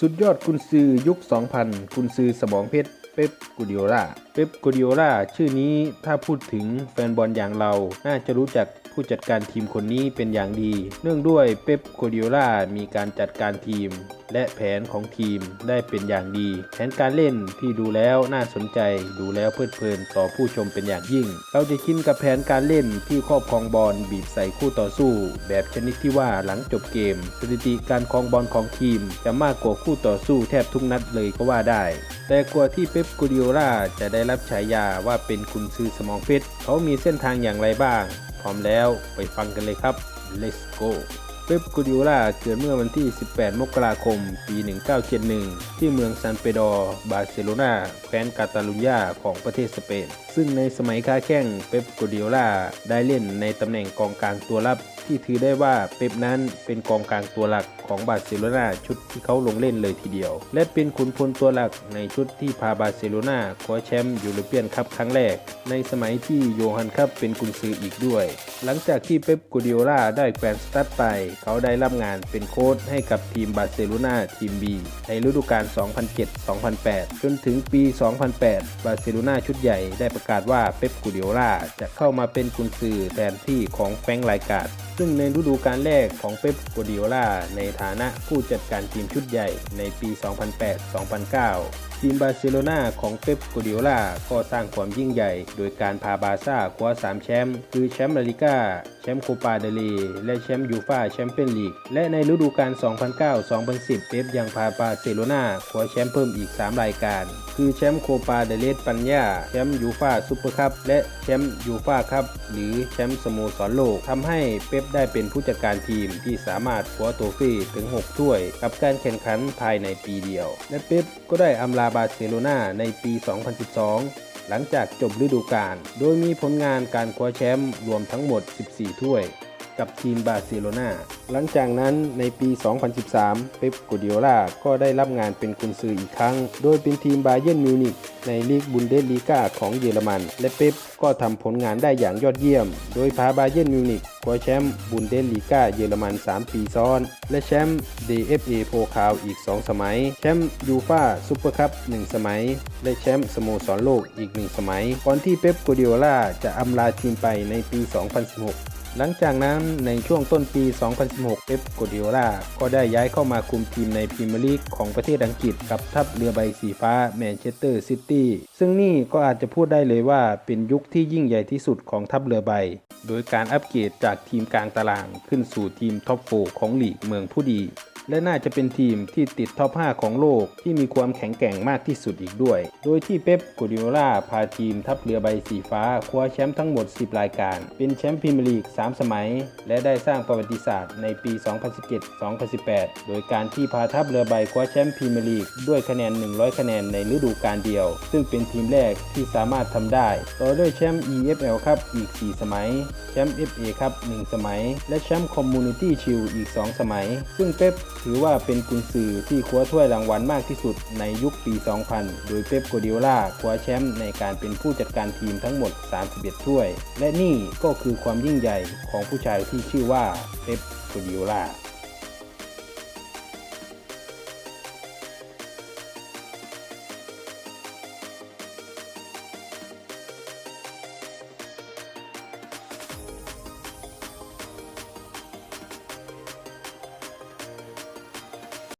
สุดยอดกุนซือยุค 2000 กุนซือสมองเพชร เป๊ปกูดิโอลาเป๊ปกูดิโอลาชื่อนี้ถ้าพูดถึงแฟนบอลอย่างเรา น่าจะรู้จัก ผู้จัดการทีมคนนี้เป็นอย่างดี เนื่องด้วยเป๊ปกูดิโอลามีการจัดการทีม และแผนของทีมได้เป็นอย่างดี แผนการเล่นที่ดูแล้วน่าสนใจ ดูแล้วเพลิดเพลินต่อผู้ชมเป็นอย่างยิ่ง เราจะชินกับแผนการเล่นที่ครอบครองบอลบีบใส่คู่ต่อสู้ แบบชนิดที่ว่าหลังจบเกม สถิติการครองบอลของทีม จะมากกว่าคู่ต่อสู้แทบทุกนัดเลยก็ว่าได้ แต่กว่าที่เป๊ปกูดิโอลาจะได้รับฉายาว่าเป็นกุนซือสมองเพชรเขามีเส้นทางอย่างไรบ้าง ร้อมแล้วไปฟังกันเลยครับ let's go เป๊ปกูดิโอลาเกิดเมื่อวันที่ 18 มกราคม ปี 1971 ที่เมืองซานเปโดรบาร์เซโลนาแคว้นกาตาลุญญาของประเทศสเปน ซึ่งในสมัยค้าแข้งเป๊ปกูดิโอลาได้เล่นในตำแหน่งกองกลางตัวรับ ที่ถือได้ว่าเป๊ปนั้นเป็นกองกลางตัวหลักของบาร์เซโลนาชุดที่เขาลงเล่นเลยทีเดียว และเป็นขุนพลตัวหลักในชุดที่พาบาร์เซโลนาคว้าแชมป์ยูโรเปียนคัพครั้งแรก ในสมัยที่โยฮันคัพเป็นกุนซืออีกด้วย หลังจากที่เป๊ปกูดิโอลาได้แควนสตัดไปเขาได้รับงานเป็นโค้ชให้กับทีมบาร์เซโลนาทีม B ในฤดูกาล 2007-2008 จนถึงปี 2008 บาร์เซโลนาชุดใหญ่ได้ประกาศว่าเป๊ปกูเดิโอลาจะเข้ามาเป็นกุนซือแทนที่ของแฟรงค์ไลการ์ดซึ่งในฤดูกาลแรกของเป๊ปกัวดิโอลาในฐานะผู้จัดการทีมชุดใหญ่ในปี 2008-2009ทีมบาร์เซโลนาของเป๊ปกัวดิโอลาก็สร้างความยิ่งใหญ่ โดยการพาบาร์ซ่าคว้า 3 แชมป์คือแชมป์ลาลิก้า แชมป์โคปาเดลีและแชมป์ยูฟาแชมเปี้ยนลีก และในฤดูกาล 2009-2010 เป๊ปยังพาบาร์เซโลนาคว้าแชมป์เพิ่มอีก 3 รายการ คือแชมป์โคปาเดเลสปัญญา แชมป์ยูฟาซูเปอร์คัพและแชมป์ยูฟาคัพหรือแชมป์สโมสรโลกทำให้เป๊ปได้เป็นผู้จัดการทีมที่สามารถคว้าโทฟี่ถึง 6 ถ้วย กับการแข่งขันภายในปีเดียว และเป๊ปก็ได้อำลาบาร์เซโลนาในปี 2012 หลังจากจบฤดูกาล โดยมีผลงานการคว้าแชมป์รวมทั้งหมด 14 ถ้วย กับทีมบาร์เซโลนาหลังจากนั้นในปี 2013 เป๊ปกูดิโอลาก็ได้รับงานเป็นกุนซืออีกครั้ง โดยเป็นทีมบาเยิร์นมิวนิกในลีกบุนเดสลีกาของเยอรมัน และเป๊ปก็ทำผลงานได้อย่างยอดเยี่ยม โดยพาบาเยิร์นมิวนิกคว้าแชมป์บุนเดสลีกาเยอรมัน 3 ปีซ้อน และแชมป์ DFA โพคาวอีก 2 สมัย แชมป์ยูฟาซูเปอร์คัพ1สมัย และแชมป์สโมสรโลกอีก 1 สมัย ก่อนที่เป๊ปกูดิโอลาจะอำลาทีมไปในปี 2016 หลังจากนั้นในช่วงต้นปี 2016เป๊ปโกดิโอลาก็ได้ย้ายเข้ามาคุมทีมในพรีเมียร์ลีกของประเทศอังกฤษกับทัพเรือใบสีฟ้าแมนเชสเตอร์ซิตี้ซึ่งนี่ก็อาจจะพูดได้เลยว่าเป็นยุคที่ยิ่งใหญ่ที่สุดของทัพเรือใบ โดยการอัปเกรดจากทีมกลางตารางขึ้นสู่ทีมท็อปโฟของลีกเมืองผู้ดี และน่าจะเป็นทีมที่ติดท็อป 5 ของโลกที่มีความแข็งแกร่งมากที่สุดอีกด้วย โดยที่เป๊ปกูดิโอล่าพาทีมทัพเรือใบสีฟ้าคว้าแชมป์ทั้งหมด 10 รายการ เป็นแชมป์พรีเมียร์ลีก 3 สมัย และได้สร้างประวัติศาสตร์ในปี 2017-2018 โดยการที่พาทัพเรือใบคว้าแชมป์พรีเมียร์ลีกด้วยคะแนน 100 คะแนนในฤดูกาลเดียว ซึ่งเป็นทีมแรกที่สามารถทำได้ ต่อด้วยแชมป์ EFL ครับอีก 4 สมัย แชมป์ FA ครับ1สมัย และแชมป์คอมมูนิตี้ชิลอีก 2 สมัย ซึ่งเป๊ป ถือว่าเป็นกุนซือที่คว้าถ้วยรางวัลมากที่สุดในยุคปี 2000 โดยเป๊ปโกดิโอลาคว้าแชมป์ในการเป็นผู้จัดการทีมทั้งหมด 31 ถ้วย และนี่ก็คือความยิ่งใหญ่ของผู้ชายที่ชื่อว่าเป๊ปโกดิโอลา